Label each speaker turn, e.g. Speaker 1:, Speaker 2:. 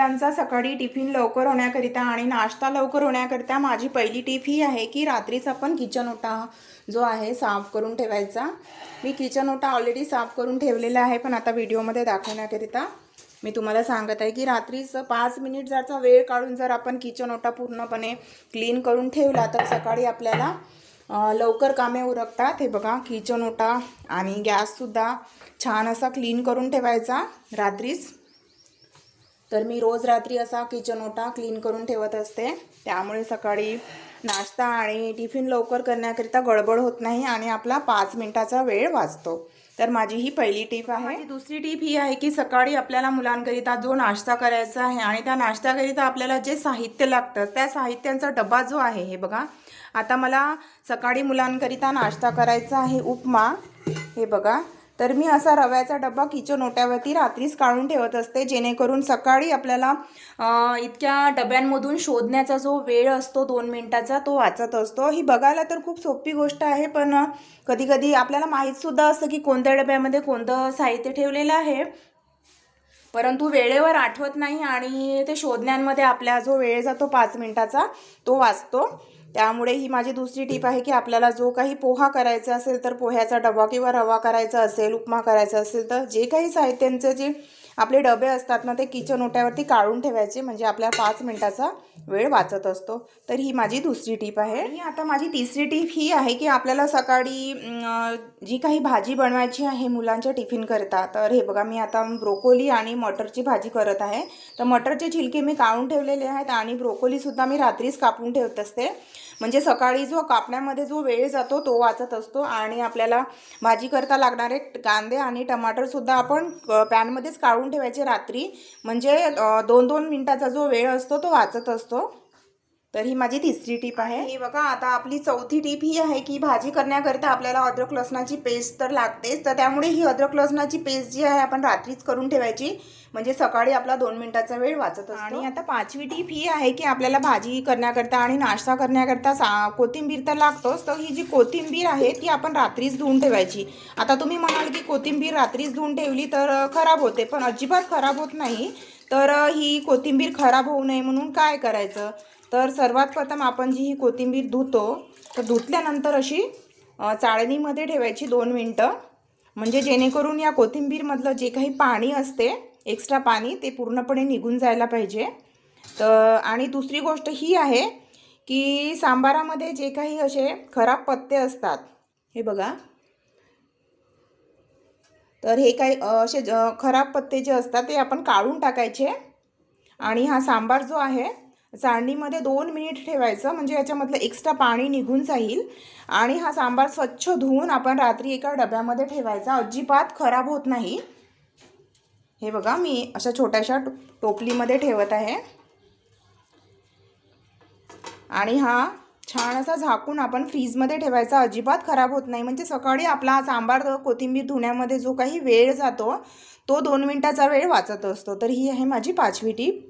Speaker 1: मुलांचा सकाळी टिफिन लवकर होण्याकरिता आणि नाश्ता लवकर होण्याकरिता माझी पहिली टीप ही आहे की रात्रीच आपण किचन ओटा जो आहे साफ करून ठेवायचा. मी किचन ओटा ऑलरेडी साफ करून ठेवलेला आहे पण आता व्हिडिओमध्ये दाखवण्याकरिता मी तुम्हाला सांगत आहे की रात्रीच पाच मिनिट जरचा वेळ काढून जर आपण किचन ओटा पूर्णपणे क्लीन करून ठेवला तर सकाळी आपल्याला लवकर कामे उरकतात. हे बघा किचन ओटा आणि गॅससुद्धा छान असा क्लीन करून ठेवायचा रात्रीच. तर मी रोज रात्री असा किचन ओटा क्लीन करून ठेवत असते. त्यामुळे सकाळी नाश्ता आणि टिफिन लवकर करण्याकरिता गडबड होत नाही आणि आपला पाच मिनिटाचा वेळ वाचतो. तर माझी ही पहिली टीप आहे. दुसरी टीप ही आहे की सकाळी आपल्याला मुलांकरिता जो नाश्ता करायचा आहे आणि त्या नाश्त्याकरिता आपल्याला जे साहित्य लागतं त्या साहित्यांचा डबा जो आहे हे बघा. आता मला सकाळी मुलांकरिता नाश्ता करायचा आहे उपमा. हे बघा. तर मी असा रव्याचा डबा किचन ओट्यावरती रात्रीच काढून ठेवत असते जेणेकरून सकाळी आपल्याला इतक्या डब्यांमधून शोधण्याचा जो वेळ असतो दोन मिनटाचा तो वाचत असतो. ही बघायला तर खूप सोपी गोष्ट आहे पण कधीकधी आपल्याला माहीतसुद्धा असतं की कोणत्या डब्यामध्ये कोणतं साहित्य ठेवलेलं आहे. परंतु वेळेवर आठवत नाही आणि ते शोधण्यांमध्ये आपला जो वेळ जातो पाच मिनिटाचा तो वाचतो. त्यामुळे ही माझी दुसरी टीप आहे की आपल्याला जो काही पोहा करायचा असेल तर पोह्याचा डबा किंवा रवा करायचा असेल उपमा करायचा असेल तर जे काही साहित्यांचं जे आपले डबे असतात ना ते किचन ओट्यावरती काढून ठेवायचे म्हणजे आपल्या पाच मिनिटाचा वेळ वाचत असतो. तर ही माझी दुसरी टीप आहे. आणि आता माझी तिसरी टीप ही आहे की आपल्याला सकाळी जी काही भाजी बनवायची आहे मुलांच्या टिफिनकरिता तर हे बघा मी आता ब्रोकोली आणि मटरची भाजी करत आहे. तर मटरचे छिलके मी काढून ठेवलेले आहेत आणि ब्रोकोलीसुद्धा मी रात्रीच कापून ठेवत असते. म्हणजे सकाळी जो कापण्यामध्ये जो वेळ जातो तो वाचत असतो आणि आपल्याला भाजी करता लागणारे कांदे आणि टमाटरसुद्धा आपण पॅनमध्येच काढून ठेवायचे रात्री. म्हणजे दोन दोन मिनटाचा जो वेळ असतो तो वाचत असतो. तर ही माझी तिसरी टीप आहे. ही बघा आता आपली चौथी टीप ही आहे की भाजी करण्याकरिता आपल्याला अद्रक लसणाची पेस्ट तर लागतेच. तर त्यामुळे ही अद्रक लसणाची पेस्ट जी आहे आपण रात्रीच करून ठेवायची. म्हणजे सकाळी आपला दोन मिनिटाचा वेळ वाचत असतो. आणि आता पाचवी टीप ही आहे की आपल्याला भाजी करण्याकरता आणि नाश्ता करण्याकरता सा कोथिंबीर तर लागतोच. तर ही जी कोथिंबीर आहे ती आपण रात्रीच धुवून ठेवायची. आता तुम्ही म्हणाल की कोथिंबीर रात्रीच धुवून ठेवली तर खराब होते पण अजिबात खराब होत नाही. तर ही कोथिंबीर खराब होऊ नये म्हणून काय करायचं? तर सर्वात प्रथम आपण जी ही कोथिंबीर धुतो तर धुतल्यानंतर अशी चाळणीमध्ये ठेवायची दोन मिनटं. म्हणजे जेणेकरून या कोथिंबीरमधलं जे काही पाणी असते एक्स्ट्रा पाणी ते पूर्णपणे निघून जायला पाहिजे. तर आणि दुसरी गोष्ट ही आहे की सांबारामध्ये जे काही असे खराब पत्ते असतात हे बघा. तर हे काही असे ज- खराब पत्ते जे असतात ते आपण काढून टाकायचे. आणि हा सांबार जो आहे चाळणीमध्ये दोन मिनिट ठेवायचं म्हणजे याच्यामधलं एक्स्ट्रा पाणी निघून जाईल. आणि हा सांबार स्वच्छ धुवून आपण रात्री एका डब्यामध्ये ठेवायचा. अजिबात खराब होत नाही. हे बघा मी अशा छोट्याशा टो- टोपलीमध्ये ठेवत आहे. आणि हा छान असा झाकून आपण फ्रीजमध्ये ठेवायचा. अजिबात खराब होत नाही. म्हणजे सकाळी आपला सांबार कोथिंबीर धुण्यामध्ये जो काही वेळ जातो तो दोन मिनटाचा वेळ वाचत असतो. तर ही आहे माझी पाचवी टीप.